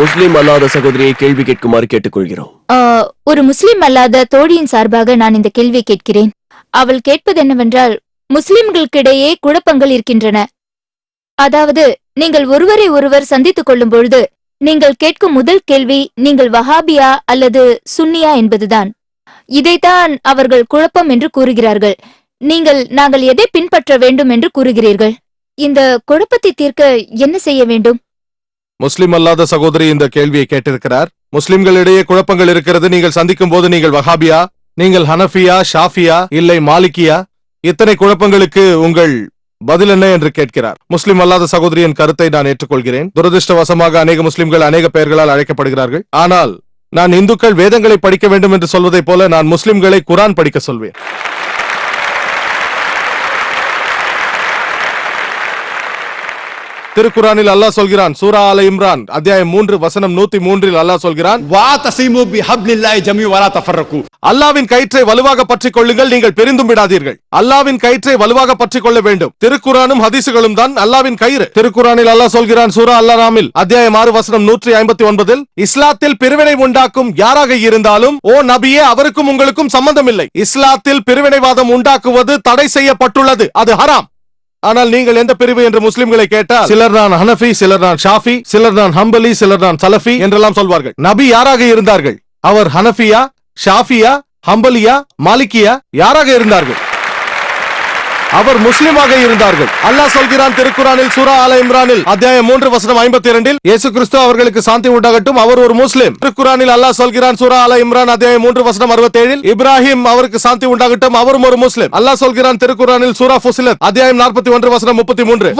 முஸ்லிம் அல்லாத சகோதரியை கேள்வி கேட்குமாறு கேட்டுக்கொள்கிறோம். ஒரு முஸ்லிம் அல்லாத தோழியின் சார்பாக நான் இந்த கேள்வியை கேட்கிறேன். அவள் கேட்பது என்னவென்றால் முஸ்லிம்களுக்கிடையே குழப்பங்கள் இருக்கின்றன. அதாவது நீங்கள் ஒருவரை ஒருவர் சந்தித்துக் கொள்ளும் பொழுது நீங்கள் கேட்கும் முதல் கேள்வி நீங்கள் வஹாபியா அல்லது சுன்னியா என்பதுதான். இதைத்தான் அவர்கள் குழப்பம் என்று கூறுகிறார்கள். நீங்கள் நாங்கள் எதை பின்பற்ற வேண்டும் என்று கூறுகிறீர்கள்? இந்த குழப்பத்தை தீர்க்க என்ன செய்ய வேண்டும்? முஸ்லிம் அல்லாத சகோதரி இந்த கேள்வியை கேட்டிருக்கிறார். முஸ்லிம்களிடையே குழப்பங்கள் இருக்கிறது. நீங்கள் சந்திக்கும் போது நீங்கள் வஹாபியா நீங்கள் ஹனஃபியா ஷாஃபியா இல்லை மாலிகியா இத்தனை குழப்பங்களுக்கு உங்கள் பதில் என்ன என்று கேட்கிறார். முஸ்லிம் அல்லாத சகோதரியின் கருத்தை நான் ஏற்றுக்கொள்கிறேன். துரதிருஷ்டவசமாக அநேக முஸ்லிம்கள் அநேக பெயர்களால் அழைக்கப்படுகிறார்கள். ஆனால் நான் இந்துக்கள் வேதங்களை படிக்க வேண்டும் என்று சொல்வதைப் போல நான் முஸ்லிம்களை குரான் படிக்க சொல்வேன். திருக்குறானில் அல்லாஹ் சொல்கிறான் சூரா அல இம்ரான் அத்தியாயம் மூன்று வசனம் நூத்தி மூன்றில் அல்லாஹ் சொல்கிறான் வா தசீமு பி ஹப்லில்லாஹி ஜமீ வலா தஃபர்ரகு. அல்லாஹ்வின் கயிற்றை வலுவாக பற்றிக் கொள்ளுங்கள் நீங்கள் பெரிந்தும் விடாதீர்கள். அல்லாஹ்வின் கயிற்றை வலுவாக பற்றிக் கொள்ள வேண்டும். திருக்குறானும் ஹதீஸுகளும் தான் அல்லாஹ்வின் கயிறு. திருக்குறானில் அல்லாஹ் சொல்கிறான் சூரா அல்லா அத்தியாயம் ஆறு வசனம் நூற்றி ஐம்பத்தி ஒன்பதில் இஸ்லாத்தில் பிரிவினை உண்டாக்கும் யாராக இருந்தாலும் ஓ நபியே அவருக்கும் உங்களுக்கும் சம்பந்தம் இல்லை இஸ்லாத்தில் பிரிவினைவாதம் உண்டாக்குவது தடை செய்யப்பட்டுள்ளது. அது ஹராம். ஆனால் நீங்கள் எந்த பிரிவு என்று முஸ்லிம்களை கேட்டால் சிலர் நான் ஹனஃபி சிலர் நான் ஷாஃபி சிலர் தான் ஹம்பலி சிலர் நான் சலஃபி என்றெல்லாம் சொல்வார்கள். நபி யாராக இருந்தார்கள்? அவர் ஹனஃபியா ஷாஃபியா ஹம்பலியா மாலிக்கியா யாராக இருந்தார்கள்? அவர் முஸ்லிமாக இருந்தார்கள். அல்லாஹ் சொல்கிறான் திருக்குறானில் சூரா ஆல இம்ரானில் அத்தியாயம் மூன்று வசனம் ஐம்பத்தி இரண்டில் இயேசு கிறிஸ்து அவர்களுக்கு சாந்தி உண்டாகட்டும் அவர் ஒரு முஸ்லிம். திருக்குறானில் அல்லாஹ் சொல்கிறான் சூரா ஆல இம்ரான் அத்தியாயம் மூன்று வசனம் அறுபத்தேழில் இப்ராஹிம் அவருக்கு சாந்தி உண்டாகட்டும் அவரும் ஒரு முஸ்லிம். அல்லாஹ் சொல்கிறான் திருக்குறானில் சூரா ஃபுசிலத் அத்தியாயம் நாற்பத்தி ஒன்று வசனம் முப்பத்தி மூன்று.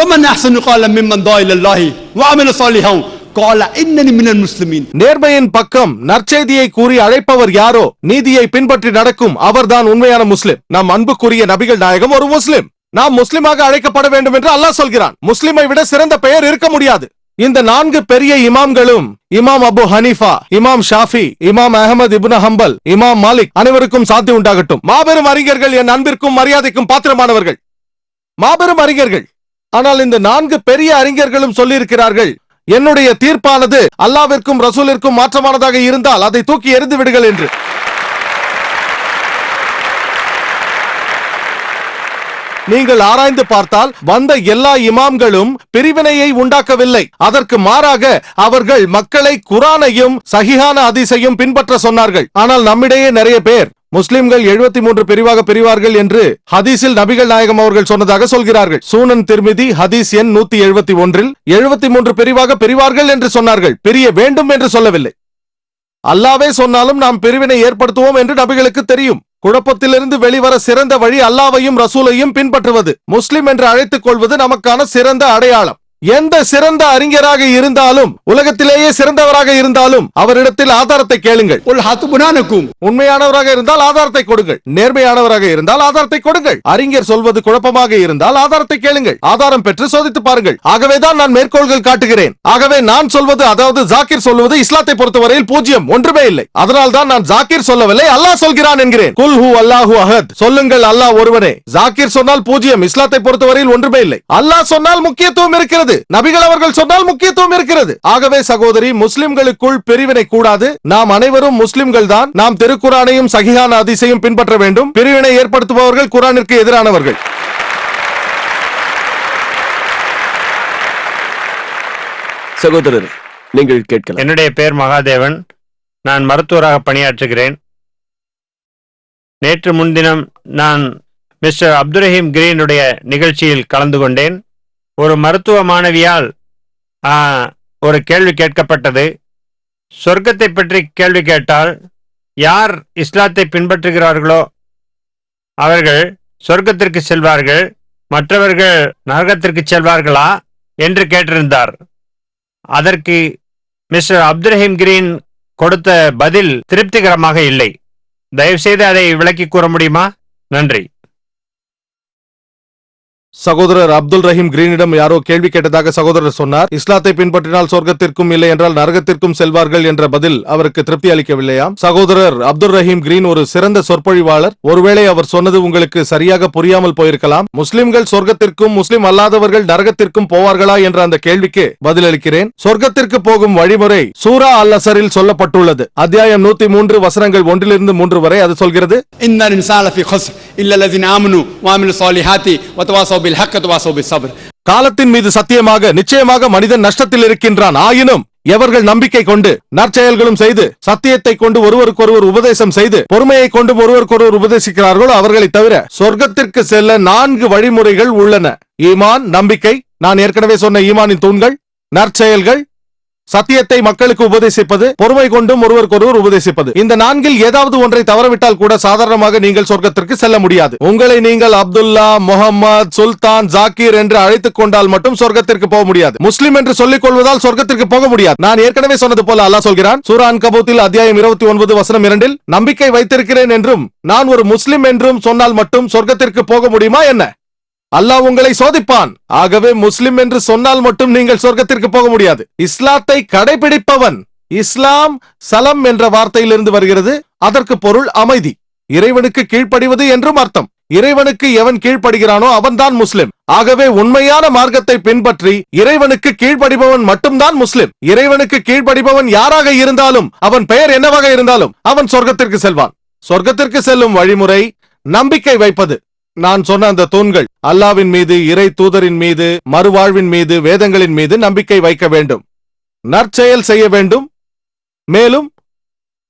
நேர்மையின் பக்கம் நற்செய்தியை கூறி அழைப்பவர் யாரோ நீதியை பின்பற்றி நடக்கும் அவர்தான் உண்மையான முஸ்லிம். நம் அன்புக்குரிய நபிகள் நாயகம் ஒரு முஸ்லிம். நாம் முஸ்லிமாக அழைக்கப்பட வேண்டும் என்று அல்லாஹ் சொல்கிறான். முஸ்லிமை விட சிறந்த பெயர் இருக்க முடியாது. இந்த நான்கு பெரிய இமாம்களும் இமாம் அபு ஹனீஃபா இமாம் ஷாஃபி இமாம் அகமது இபுன் ஹம்பல் இமாம் மாலிக் அனைவருக்கும் சாத்தி உண்டாகட்டும். மாபெரும் அறிஞர்கள் என் அன்பிற்கும் மரியாதைக்கும் பாத்திரமானவர்கள். மாபெரும் அறிஞர்கள். ஆனால் இந்த நான்கு பெரிய அறிஞர்களும் சொல்லியிருக்கிறார்கள் என்னுடைய தீர்ப்பானது அல்லாவிற்கும் ரசூலிற்கும் மாற்றமானதாக இருந்தால் அதை தூக்கி எறிந்து விடுங்கள் என்று. நீங்கள் ஆராய்ந்து பார்த்தால் வந்த எல்லா இமாம்களும் பிரிவினையை உண்டாக்கவில்லை. அதற்கு மாறாக அவர்கள் மக்களை குரானையும் சகிஹான அதிசையும் பின்பற்ற சொன்னார்கள். ஆனால் நம்மிடையே நிறைய பேர் முஸ்லிம்கள் 73 மூன்று பிரிவாக பிரிவார்கள் என்று ஹதீஸில் நபிகள் நாயகம் அவர்கள் சொன்னதாக சொல்கிறார்கள். சூனன் திருமிதி ஹதீஸ் எண் நூத்தி எழுபத்தி ஒன்றில் எழுபத்தி மூன்று பிரிவாக பிரிவார்கள் என்று சொன்னார்கள். பிரிய வேண்டும் என்று சொல்லவில்லை. அல்லாவே சொன்னாலும் நாம் பிரிவினை ஏற்படுத்துவோம் என்று நபிகளுக்கு தெரியும். குழப்பத்திலிருந்து வெளிவர சிறந்த வழி அல்லாவையும் ரசூலையும் பின்பற்றுவது. முஸ்லிம் என்று அழைத்துக் கொள்வது நமக்கான சிறந்த அடையாளம். எந்த சிறந்த அறிஞராக இருந்தாலும் உலகத்திலேயே சிறந்தவராக இருந்தாலும் அவரிடத்தில் ஆதாரத்தை கேளுங்கள். உண்மையானவராக இருந்தால் ஆதாரத்தை கொடுங்கள். நேர்மையானவராக இருந்தால் ஆதாரத்தை கொடுங்கள். அறிஞர் சொல்வது குழப்பமாக இருந்தால் ஆதாரத்தை கேளுங்கள். ஆதாரம் பெற்று சோதித்து பாருங்கள். ஆகவேதான் நான் மேற்கோள்கள் காட்டுகிறேன். ஆகவே நான் சொல்வது அதாவது ஜாக்கிர் சொல்வது இஸ்லாத்தை பொறுத்தவரையில் பூஜ்ஜியம் ஒன்றுமே இல்லை. அதனால் தான் நான் ஜாக்கிர் சொல்லவில்லை அல்லாஹ் சொல்கிறான் என்கிறேன். குல் ஹூ அல்லாஹூ அஹத். சொல்லுங்கள் அல்லாஹ் ஒருவனே. ஜாக்கிர் சொன்னால் பூஜ்ஜியம் இஸ்லாத்தை பொறுத்தவரையில் ஒன்றுமே இல்லை. அல்லாஹ் சொன்னால் முக்கியத்துவம் இருக்கிறது. நபிகள் அவர்கள் சொன்னால் முக்கியத்துவம் இருக்கிறது. ஆகவே சகோதரி முஸ்லிம்களுக்குள் பிரிவினை கூடாது. நாம் அனைவரும் முஸ்லிம்கள் தான். நாம் திருக்குரானையும் சகிஹான அதிசையும் பின்பற்ற வேண்டும். பிரிவினை ஏற்படுத்துபவர்கள் குரானிற்கு எதிரானவர்கள். சகோதரரே நீங்கள் கேட்கலாம். என்னுடைய பெயர் மகாதேவன். நான் மருத்துவராக பணியாற்றுகிறேன். நேற்று முன்தினம் நான் மிஸ்டர் அப்துரஹீம் கிரீனுடைய நிகழ்ச்சியில் கலந்து கொண்டேன். ஒரு மருத்துவ மாணவியால் ஒரு கேள்வி கேட்கப்பட்டது. சொர்க்கத்தை பற்றி கேள்வி கேட்டால் யார் இஸ்லாத்தை பின்பற்றுகிறார்களோ அவர்கள் சொர்க்கத்திற்கு செல்வார்கள் மற்றவர்கள் நரகத்திற்கு செல்வார்களா என்று கேட்டிருந்தார். அதற்கு மிஸ்டர் அப்துரஹீம் கிரீன் கொடுத்த பதில் திருப்திகரமாக இல்லை. தயவுசெய்து அதை விளக்கி கூற முடியுமா? நன்றி. சகோதரர் அப்துல் ரஹீம் கிரீனிடம் யாரோ கேள்வி கேட்டதாக சகோதரர் சொன்னார். இஸ்லாத்தை பின்பற்றினால் சொர்க்கத்திற்கும் இல்லை என்றால் நரகத்திற்கும் செல்வார்கள் என்ற பதில் அவருக்கு திருப்தி அளிக்கவில்லையாம் சகோதரர் அப்துல் ரஹீம் கிரீன் ஒரு சிறந்த சொற்பொழிவாளர். ஒருவேளை அவர் சொன்னது உங்களுக்கு சரியாக புரியாமல் போயிருக்கலாம். முஸ்லிம்கள் சொர்க்கத்திற்கும் முஸ்லிம் அல்லாதவர்கள் நரகத்திற்கும் போவார்களா என்ற அந்த கேள்விக்கு பதிலளிக்கிறேன். சொர்க்கத்திற்கு போகும் வழிமுறை சூரா அல் அசரில் சொல்லப்பட்டுள்ளது. அத்தியாயம் நூத்தி மூன்று வசனங்கள் ஒன்றிலிருந்து மூன்று வரை அது சொல்கிறது. காலத்தின் மீது சத்தியமாக நிச்சயமாக மனிதன் நஷ்டத்தில் இருக்கின்றான். ஆயினும் எவர்கள் நம்பிக்கை கொண்டு நற்செயல்களும் செய்து சத்தியத்தை கொண்டு ஒருவருக்கொருவர் உபதேசம் செய்து பொறுமையை கொண்டு ஒருவருக்கொருவர் உபதேசிக்கிறார்களோ அவர்களை தவிர சொர்க்கத்திற்கு செல்ல நான்கு வழிமுறைகள் உள்ளன. ஈமான் நம்பிக்கை நான் ஏற்கனவே சொன்ன ஈமானின் தூண்கள் நற்செயல்கள் சத்தியத்தை மக்களுக்கு உபதேசிப்பது பொறுமை கொண்டும் ஒருவருக்கொருவர் உபதேசிப்பது. இந்த நான்கில் ஏதாவது ஒன்றை தவறவிட்டால் கூட சாதாரணமாக நீங்கள் சொர்க்கத்திற்கு செல்ல முடியாது. உங்களை நீங்கள் அப்துல்லா முகமது சுல்தான் ஜாக்கீர் என்று அழைத்துக் கொண்டால் மட்டும் சொர்க்கத்திற்கு போக முடியாது. முஸ்லிம் என்று சொல்லிக் கொள்வதால் சொர்க்கத்திற்கு போக முடியாது. நான் ஏற்கனவே சொன்னது போல அல்லாஹ் சொல்கிறான் சூரான் கபூத்தில் அத்தியாயம் இருபத்தி ஒன்பது வசனம் இரண்டில் நம்பிக்கை வைத்திருக்கிறேன் என்றும் நான் ஒரு முஸ்லிம் என்றும் சொன்னால் மட்டும் சொர்க்கத்திற்கு போக முடியுமா என்ன? அல்லாஹ் உங்களை சோதிப்பான். ஆகவே முஸ்லிம் என்று சொன்னால் மட்டும் நீங்கள் சொர்க்கத்திற்கு போக முடியாது. இஸ்லாத்தை கடைபிடிப்பவன் இஸ்லாம் சலம் என்ற வார்த்தையிலிருந்து வருகிறது. அதற்கு பொருள் அமைதி. இறைவனுக்கு கீழ்ப்படிவது என்றும் அர்த்தம். இறைவனுக்கு எவன் கீழ்ப்படுகிறானோ அவன்தான் முஸ்லிம். ஆகவே உண்மையான மார்க்கத்தை பின்பற்றி இறைவனுக்கு கீழ்ப்படிபவன் மட்டும்தான் முஸ்லிம். இறைவனுக்கு கீழ்ப்படிபவன் யாராக இருந்தாலும் அவன் பெயர் என்னவாக இருந்தாலும் அவன் சொர்க்கத்திற்கு செல்வான். சொர்க்கத்திற்கு செல்லும் வழிமுறை நம்பிக்கை வைப்பது. நான் சொன்ன அந்த தூண்கள் அல்லாவின் மீது இறை தூதரின் மீது மறுவாழ்வின் மீது வேதங்களின் மீது நம்பிக்கை வைக்க வேண்டும். நற்செயல் செய்ய வேண்டும். மேலும்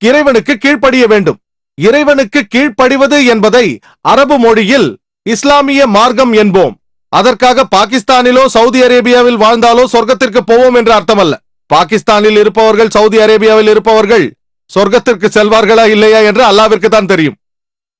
இறைவனுக்கு கீழ்ப்படிய வேண்டும். இறைவனுக்கு கீழ்ப்படிவது என்பதை அரபு மொழியில் இஸ்லாமிய மார்க்கம் என்போம். அதற்காக பாகிஸ்தானிலோ சவுதி அரேபியாவில் வாழ்ந்தாலோ சொர்க்கத்திற்கு போவோம் என்று அர்த்தமல்ல. பாகிஸ்தானில் இருப்பவர்கள் சவுதி அரேபியாவில் இருப்பவர்கள் சொர்க்கத்திற்கு செல்வார்களா இல்லையா என்று அல்லாவிற்கு தான் தெரியும்.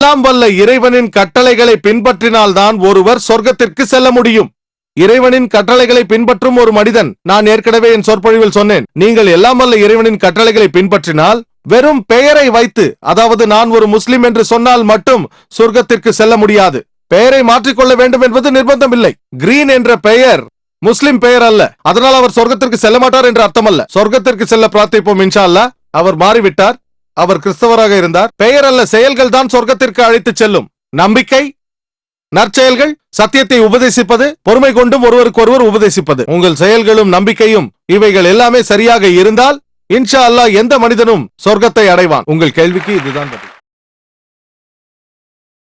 எல்லாம் வல்ல இறைவனின் கட்டளைகளை பின்பற்றினால்தான் ஒருவர் சொர்க்கத்திற்கு செல்ல முடியும். இறைவனின் கட்டளைகளை பின்பற்றும் ஒரு மனிதன் நான் ஏற்கனவே என் சொற்பொழிவில் சொன்னேன் நீங்கள் எல்லாம் வல்ல இறைவனின் கட்டளைகளை பின்பற்றினால் வெறும் பெயரை வைத்து அதாவது நான் ஒரு முஸ்லிம் என்று சொன்னால் மட்டும் சொர்க்கத்திற்கு செல்ல முடியாது. பெயரை மாற்றிக்கொள்ள வேண்டும் என்பது நிர்பந்தம் இல்லை கிரீன் என்ற பெயர் முஸ்லிம் பெயர் அல்ல. அதனால் அவர் சொர்க்கத்திற்கு செல்ல மாட்டார் என்று அர்த்தம் அல்ல சொர்க்கத்திற்கு செல்ல பிரார்த்திப்போம் இன்ஷா அல்ல அவர் மாறிவிட்டார். அவர் கிறிஸ்தவராக இருந்தார். பெயர் அல்ல செயல்கள் தான் சொர்க்கத்திற்கு அழைத்துச் செல்லும். நம்பிக்கை நற்செயல்கள் சத்தியத்தை உபதேசிப்பது பொறுமை கொண்டும் ஒருவருக்கொருவர் உபதேசிப்பது. உங்கள் செயல்களும் நம்பிக்கையும் இவைகள் எல்லாமே சரியாக இருந்தால் இன்ஷா அல்லாஹ் எந்த மனிதனும் சொர்க்கத்தை அடைவான். உங்கள் கேள்விக்கு இதுதான் பதில்.